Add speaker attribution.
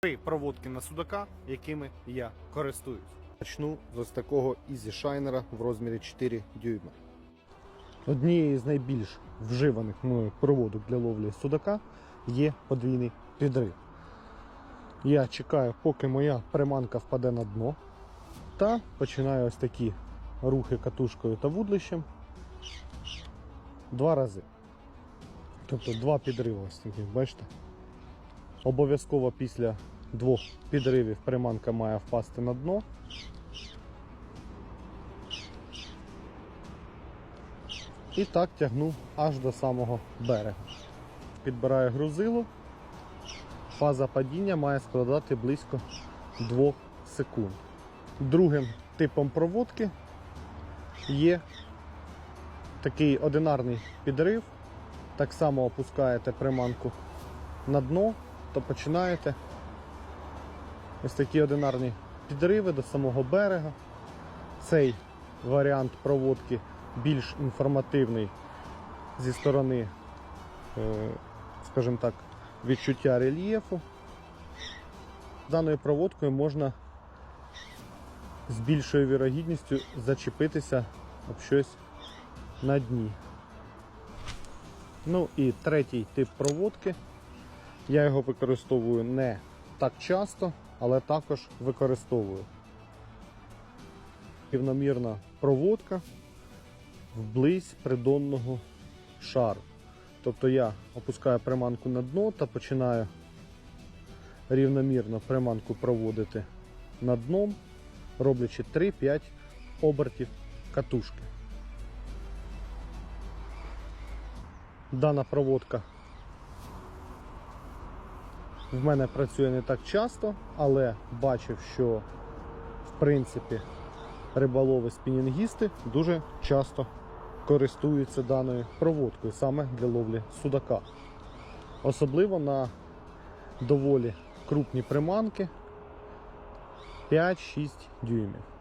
Speaker 1: Три проводки на судака, якими я користуюсь. Почну з такого Easy Shiner в розмірі 4 дюйма. Однією з найбільш вживаних мною проводок для ловлі судака є подвійний підрив. Я чекаю, поки моя приманка впаде на дно, та починаю ось такі рухи катушкою та вудлищем два рази. Тобто два підриви ось такі, бачите? Обов'язково після двох підривів приманка має впасти на дно. І так тягну аж до самого берега. Підбираю грузило. Фаза падіння має складати близько 2 секунд. Другим типом проводки є такий одинарний підрив. Так само опускаєте приманку на дно, то починаєте ось такі одинарні підриви до самого берега. Цей варіант проводки більш інформативний зі сторони, е, скажімо так, відчуття рельєфу. Даною проводкою можна з більшою вірогідністю зачепитися об щось на дні. Ну і третій тип проводки. Я його використовую не так часто, але також використовую. Рівномірна проводка вблизь придонного шару. Тобто я опускаю приманку на дно та починаю рівномірно приманку проводити над дном, роблячи 3-5 обертів катушки. Дана проводка в мене працює не так часто, але бачив, що в принципі риболови спінінгісти дуже часто користуються даною проводкою саме для ловлі судака. Особливо на доволі крупні приманки 5-6 дюймів.